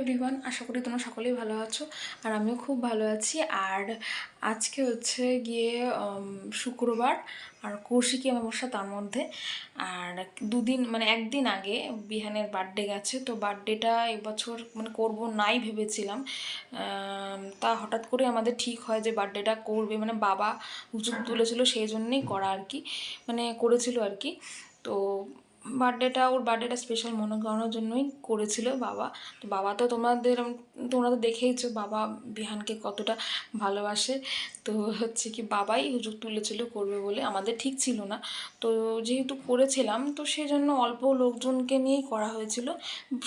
Everyone আশা করি তোমরা সকলেই ভালো আছো আর আমিও খুব ভালো আছি। আর আজকে হচ্ছে গিয়ে শুক্রবার আর কৌশিকী অমাবস্যা তার মধ্যে। আর দুদিন মানে একদিন আগে বিহানের বার্থডে গেছে, তো বার্থডেটা এবছর মানে করব নাই ভেবেছিলাম। তা হঠাৎ করে আমাদের ঠিক হয় যে বার্থডেটা করবে মানে বাবা হুজুক তুলেছিল সেই জন্যেই করা আর কি মানে করেছিল আর কি। তো বার্থডেটা, ওর বার্থডেটা স্পেশাল মনে করানোর জন্যই করেছিল বাবা। তো বাবা তো তোমাদের, তোমরা তো দেখেইছো বাবা বিহানকে কতটা ভালোবাসে। তো হচ্ছে কি বাবাই হুজুক তুলেছিল করবে বলে, আমাদের ঠিক ছিল না। তো যেহেতু করেছিলাম, তো সেই জন্য অল্প লোকজনকে নিয়েই করা হয়েছিল।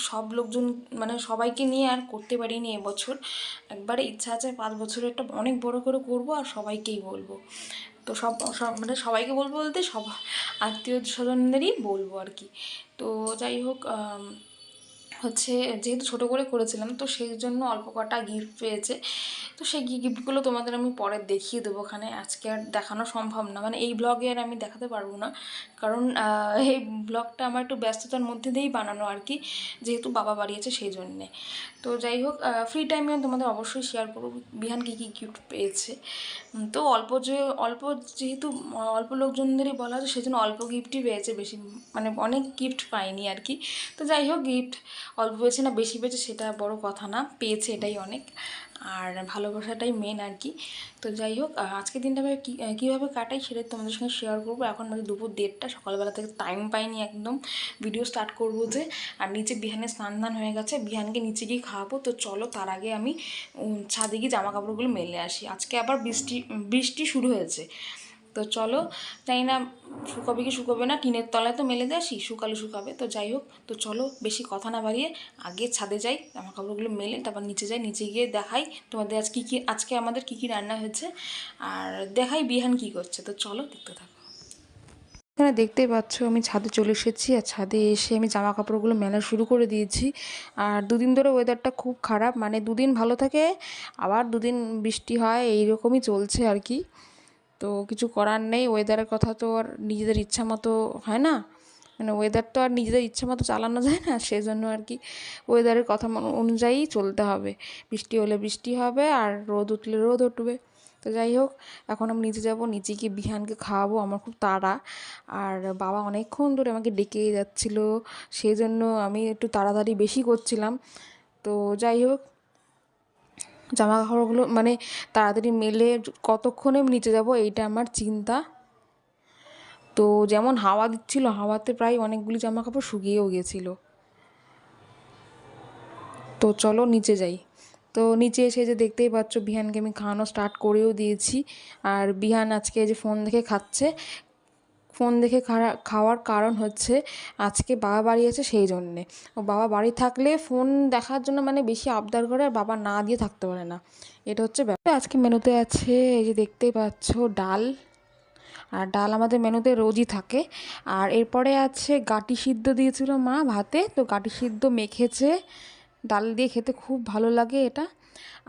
সব লোকজন মানে সবাইকে নিয়ে আর করতে পারিনি এবছর। একবারে ইচ্ছা আছে পাঁচ বছরের একটা অনেক বড় করে করব আর সবাইকেই বলব। তো সব মানে সবাইকে বলব বলতে সব আত্মীয় স্বজনদেরই বলব আর কি। তো যাই হোক হচ্ছে যেহেতু ছোটো করে করেছিলাম, তো সেই জন্য অল্প কটা গিফট পেয়েছে। তো সেই গিফটগুলো তোমাদের আমি পরে দেখিয়ে দেবো ওখানে। আজকে আর দেখানো সম্ভব না মানে এই ব্লগে আর আমি দেখাতে পারব না। কারণ এই ব্লগটা আমার একটু ব্যস্ততার মধ্যে দিয়েই বানানো আর কি, যেহেতু বাবা বাড়িয়েছে সেই জন্যে। তো যাই হোক ফ্রি টাইমে তোমাদের অবশ্যই শেয়ার করব। বিহান কী কী গিফট পেয়েছে? তো অল্প যে, অল্প যেহেতু, অল্প লোকজনদেরই বলা হয় সেজন্য অল্প গিফটই পেয়েছে বেশি মানে অনেক গিফট পাইনি আর কি। তো যাই হোক গিফট অল্প পেয়েছে না, বেশি পেয়েছে, সেটা বড় কথা না, পেয়েছে এটাই অনেক। আর ভালোবাসাটাই মেন আর কি তো যাই হোক আজকের দিনটা আমি কীভাবে কাটাই সেটা তোমাদের সঙ্গে শেয়ার করব। এখন মানে দুপুর দেড়টা, সকালবেলা থেকে টাইম পাইনি একদম। ভিডিও স্টার্ট করব যে, আর নিচে বিহানে স্নান দান হয়ে গেছে, বিহানকে নিচে গিয়ে খাওয়াবো। তো চলো তার আগে আমি ছাদে গিয়ে জামা কাপড়গুলো মেলে আসি। আজকে আবার বৃষ্টি বৃষ্টি শুরু হয়েছে। তো চলো, জানি না শুকাবে কি শুকাবে না, টিনের তলায় তো মেলে দিয়ে আসি, শুকালে শুকাবে, তো যাই হোক, তো চলো বেশি কথা না বাড়িয়ে আগে ছাদে যাই, জামা কাপড়গুলো মেলে, তারপর নিচে যাই, নিচে গিয়ে দেখাই তোমাদের আজ কী কী, আজকে আমাদের কী কী রান্না হয়েছে, আর দেখাই বিহান কী করছে, তো চলো দেখতে থাকো। এখানে দেখতেই পাচ্ছ, আমি ছাদে চলে এসেছি, আর ছাদে এসে আমি জামা কাপড়গুলো মেলা শুরু করে দিয়েছি, আর দুদিন ধরে ওয়েদারটা খুব খারাপ মানে দুদিন ভালো থাকে, আবার দুদিন বৃষ্টি হয়, এইরকমই চলছে আর কি। তো কিছু করার নেই ওয়েদারের কথা তো আর নিজেদের ইচ্ছা মতো হয় না। মানে ওয়েদার তো আর নিজেদের ইচ্ছা মতো চালানো যায় না সেই জন্য আর কি ওয়েদারের কথা অনুযায়ী চলতে হবে। বৃষ্টি হলে বৃষ্টি হবে আর রোদ উঠলে রোদ উঠবে। তো যাই হোক, এখন আমি নিচে যাব, নিচে গিয়ে বিহানকে খাওয়াবো, আমার খুব তাড়া। আর বাবা অনেকক্ষণ ধরে আমাকে ডেকে যাচ্ছিল সেই জন্য আমি একটু তাড়াতাড়ি বেশি করছিলাম। তো যাই হোক জামা কাপড়গুলো মানে তাড়াতাড়ি মেলে কতক্ষণে নিচে যাব এইটা আমার চিন্তা। তো যেমন হাওয়া দিচ্ছিল, হাওয়াতে প্রায় অনেকগুলি জামা কাপড় শুকিয়েও গেছিল। তো চলো নিচে যাই। তো নিচে এসে যে দেখতেই পাচ্ছ, বিহানকে আমি খাওয়ানো স্টার্ট করেও দিয়েছি। আর বিহান আজকে যে ফোন দেখে খাচ্ছে ফোন দেখে খাওয়ার কারণ হচ্ছে আজকে বাবা বাড়ি আছে সেই জন্যে। ও বাবা বাড়ি থাকলে ফোন দেখার জন্য মানে বেশি আবদার করে আর বাবা না দিয়ে থাকতে পারে না। এটা হচ্ছে ব্যাপার। আজকে মেনুতে আছে এই যে দেখতেই পাচ্ছ ডাল। আর ডাল আমাদের মেনুতে রোজই থাকে। আর এরপরে আছে গাটি সিদ্ধ দিয়েছিল মা ভাতে। তো গাটি সিদ্ধ মেখেছে। ডাল দিয়ে খেতে খুব ভালো লাগে এটা।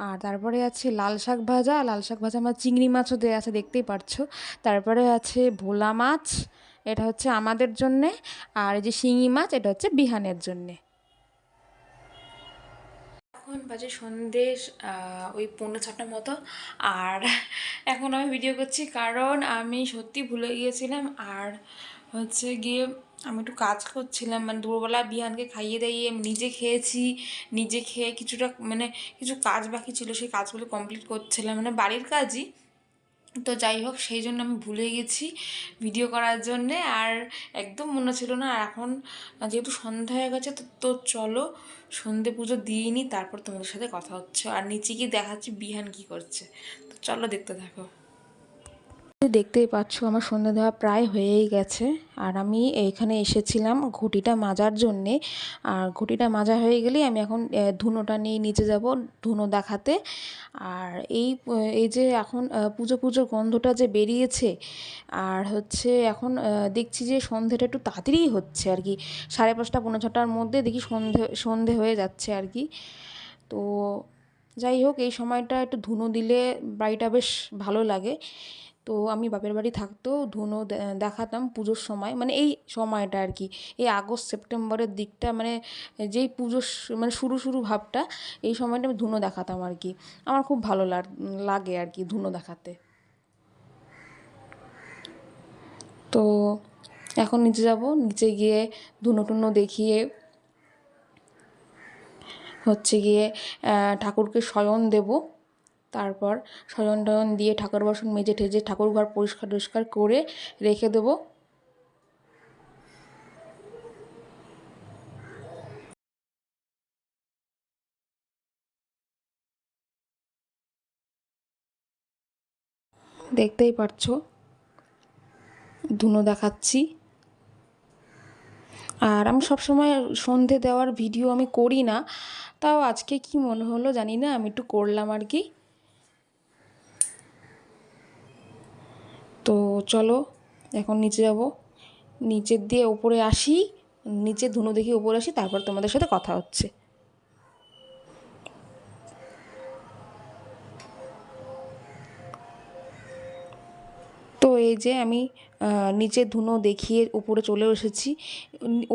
আর তারপরে আছে লাল শাক ভাজা। লাল শাক ভাজা আমার চিংড়ি মাছও দেওয়া আছে দেখতেই পারছ। তারপরে আছে ভোলা মাছ এটা হচ্ছে আমাদের জন্যে। আর এই যে শিঙি মাছ এটা হচ্ছে বিহানের জন্যে। এখন বাজে আহ, ওই পৌনে ছটার মতো। আর এখন আমি ভিডিও করছি কারণ আমি সত্যি ভুলে গিয়েছিলাম। আর হচ্ছে গিয়ে আমি একটু কাজ করছিলাম মানে দুপুরবেলা বিহানকে খাইয়ে দাইয়ে নিজে খেয়েছি, নিজে খেয়ে কিছুটা মানে কিছু কাজ বাকি ছিল, সেই কাজগুলো কমপ্লিট করছিলাম মানে বাড়ির কাজই। তো যাই হোক, সেই জন্য আমি ভুলে গেছি ভিডিও করার জন্যে, আর একদম মনে ছিল না, আর এখন যেহেতু সন্ধ্যা হয়ে গেছে, তো তো চলো সন্ধে পুজো দিয়ে নিই তারপর তোমাদের সাথে কথা হচ্ছে। আর নিচে গিয়ে দেখাচ্ছি বিহান কি করছে। তো চলো দেখতে থাকো। দেখতেই পাচ্ছ আমার সন্ধ্যা দেওয়া প্রায় হয়েই গেছে। আর আমি এইখানে এসেছিলাম ঘটিটা মাজার জন্যে। আর ঘটিটা মাজা হয়ে গেলেই আমি এখন ধুনোটা নিয়ে নিচে যাব ধুনো দেখাতে। আর এই এই যে এখন পুজো পুজো গন্ধটা যে বেরিয়েছে, আর হচ্ছে এখন দেখছি যে সন্ধেটা একটু তাড়াতাড়িই হচ্ছে আর কি। সাড়ে পাঁচটা পনেরো ছটার মধ্যে দেখি সন্ধে সন্ধে হয়ে যাচ্ছে আর কি। তো যাই হোক, এই সময়টা একটু ধুনো দিলে বাড়িটা বেশ ভালো লাগে। তো আমি বাপের বাড়ি থাকতেও ধুনো দেখাতাম পুজোর সময়। মানে এই সময়টা আর কি, এই আগস্ট, সেপ্টেম্বরের দিকটা মানে যেই পুজোর মানে শুরু শুরু ভাবটা, এই সময়টা আমি ধুনো দেখাতাম আর কি। আমার খুব ভালো লাগ- লাগে আর কি ধুনো দেখাতে। তো এখন নিচে যাব, নিচে গিয়ে ধুনো টুনো দেখিয়ে হচ্ছে গিয়ে ঠাকুরকে শয়ন দেব। তারপর শয়ন টয়ন দিয়ে ঠাকুর বাসন, মেজে ঠেজে ঠাকুর ঘর পরিষ্কার টরিষ্কার করে রেখে দেবো। দেখতেই পারছ? ধুনো দেখাচ্ছি। আর আমি সবসময় সন্ধে দেওয়ার ভিডিও আমি করি না, তাও আজকে কি মনে হলো জানি না, আমি একটু করলাম আর কি। তো চলো, এখন নিচে যাব। নিচের দিয়ে ওপরে আসি, নিচে ধুনো দেখি ওপরে আসি, তারপর তোমাদের সাথে কথা হচ্ছে। তো এই যে আমি নিচে ধুনো দেখিয়ে উপরে চলে এসেছি।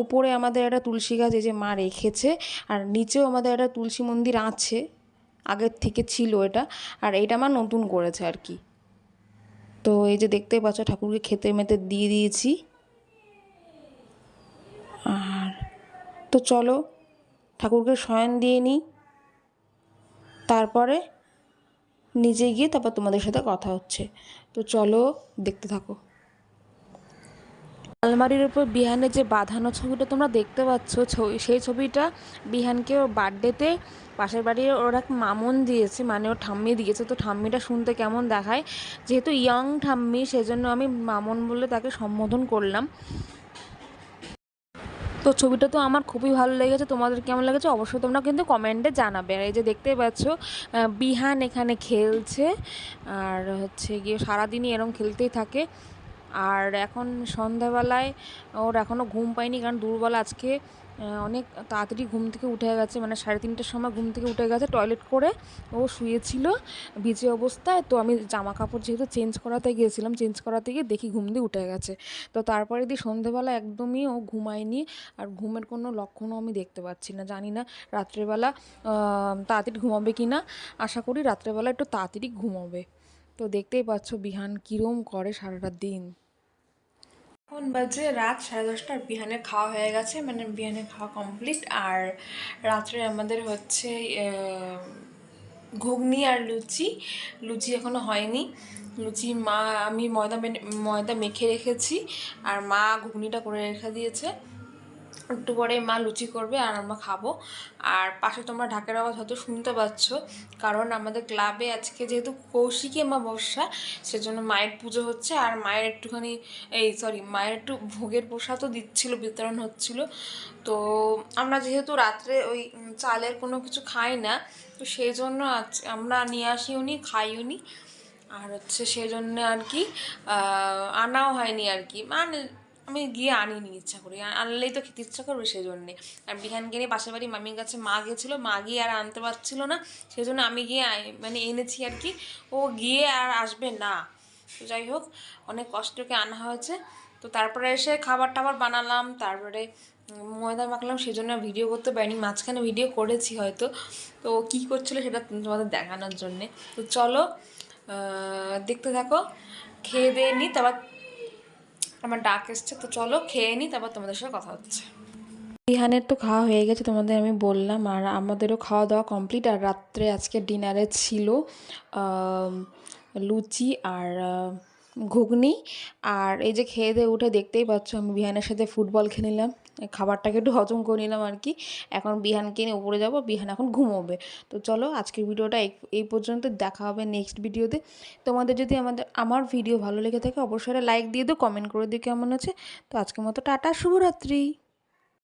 উপরে আমাদের একটা তুলসী গাছ এই যে মা রেখেছে, আর নিচেও আমাদের একটা তুলসী মন্দির আছে, আগের থেকে ছিল এটা, আর এটা আমার নতুন করেছে আর কি। তো এই যে দেখতে পাচ্ছ, ঠাকুরকে খেতে মেতে দিয়ে দিয়েছি। আর তো চলো, ঠাকুরকে শয়ন দিয়ে নিই। তারপরে নিজে গিয়ে তারপর তোমাদের সাথে কথা হচ্ছে। তো চলো, দেখতে থাকো। আলমারির উপর বিহানের যে বাঁধানো ছবিটা তোমরা দেখতে পাচ্ছ সেই ছবিটা বিহানকে ওর বার্থডেতে পাশের বাড়ির ওর এক মামন দিয়েছে মানে ওর ঠাম্মি দিয়েছে। তো ঠাম্মিটা শুনতে কেমন দেখায়? যেহেতু ইয়ং ঠাম্মি, সেজন্য আমি মামন বলে তাকে সম্বোধন করলাম। তো ছবিটা তো আমার খুবই ভালো লেগেছে। তোমাদের কেমন লেগেছে অবশ্যই তোমরা কিন্তু কমেন্টে জানাবে। আর এই যে দেখতে পাচ্ছ বিহান এখানে খেলছে। আর হচ্ছে গিয়ে সারাদিনই এরম খেলতেই থাকে। আর এখন সন্ধ্যাবেলায় ওর এখনও ঘুম পায়নি, কারণ দুর্বল আজকে অনেক তাড়াতাড়ি ঘুম থেকে উঠে গেছে মানে সাড়ে তিনটের সময় ঘুম থেকে উঠে গেছে, টয়লেট করে ও শুয়েছিল, ভিজে অবস্থায়, তো আমি জামা কাপড় যেহেতু চেঞ্জ করাতে গিয়েছিলাম, চেঞ্জ করাতে গিয়ে দেখি ঘুম দিয়ে উঠে গেছে। তো তারপরে দিয়ে সন্ধেবেলা একদমই ও ঘুমায়নি, আর ঘুমের কোনো লক্ষণও আমি দেখতে পাচ্ছি না, জানি না রাত্রেবেলা তাড়াতাড়ি ঘুমাবে কি না আশা করি রাত্রেবেলা একটু তাড়াতাড়ি ঘুমাবে। তো দেখতেই পাচ্ছ বিহান কীরম করে সারাটা দিন। এখন বাজে রাত সাড়ে দশটার, বিহানে খাওয়া হয়ে গেছে মানে বিহানে খাওয়া কমপ্লিট আর রাত্রে আমাদের হচ্ছে ঘুগনি আর লুচি। লুচি এখনও হয়নি। লুচি মা, আমি ময়দা ময়দা মেখে রেখেছি, আর মা ঘুগনিটা করে রেখে দিয়েছে। একটু পরে মা লুচি করবে আর আমরা খাব। আর পাশে তোমরা ঢাকের আওয়াজ হয়তো শুনতে পাচ্ছ, কারণ আমাদের ক্লাবে আজকে যেহেতু কৌশিকী অমাবস্যা, সেজন্য মায়ের পুজো হচ্ছে। আর মায়ের একটুখানি, এই সরি মায়ের একটু ভোগের প্রসাদও দিচ্ছিল, বিতরণ হচ্ছিল। তো আমরা যেহেতু রাত্রে ওই চালের কোনো কিছু খাই না, তো সেই জন্য আজ আমরা নিয়ে আসিও নি, খাইও নি। আর হচ্ছে সেই জন্য আর কি আনাও হয়নি আর কি। মানে আমি গিয়ে আনিনি ইচ্ছা করি। আনলেই তো খেতে ইচ্ছা করবে সেই জন্যে আর বিহানকে নিয়ে পাশের বাড়ি মামির কাছে মা গেছিল মা গিয়ে আর আনতে পারছিল না। সেই জন্য আমি গিয়ে মানে এনেছি আর কি। ও গিয়ে আর আসবে না। তো যাই হোক, অনেক কষ্টকে আনা হয়েছে। তো তারপরে এসে খাবার টাবার বানালাম, তারপরে ময়দা মাখলাম সেই জন্য ভিডিও করতে পারিনি, মাঝখানে ভিডিও করেছি হয়তো। তো কী করছিল সেটা তোমাদের দেখানোর জন্যে। তো চলো দেখতে থাকো, খেয়ে দিয়ে নিই তারপর আমার ডাক এসছে, তো চলো খেয়ে নিই তারপর তোমাদের সাথে কথা হচ্ছে। রিহানের তো খাওয়া হয়ে গেছে, তোমাদের আমি বললাম, আর আমাদেরও খাওয়া দাওয়া কমপ্লিট আর রাত্রে আজকে ডিনারে ছিল লুচি আর ঘুগনি আর এই যে খেয়ে দিয়ে উঠে দেখতেই পাচ্ছ আমি বিহানের সাথে ফুটবল খেলিলাম নিলাম। খাবারটাকে একটু হজম করে নিলাম আর কি। এখন বিহানকে নিয়ে উপরে যাব, বিহান এখন ঘুমোবে। তো চলো আজকের ভিডিওটা এই এই পর্যন্ত দেখা হবে নেক্সট ভিডিওতে তোমাদের যদি আমাদের, আমার ভিডিও ভালো লেগে থাকে, অবশ্যই লাইক দিয়ে দিও কমেন্ট করে দিও কেমন আছে তো আজকের মতো টাটা, শুভরাত্রি।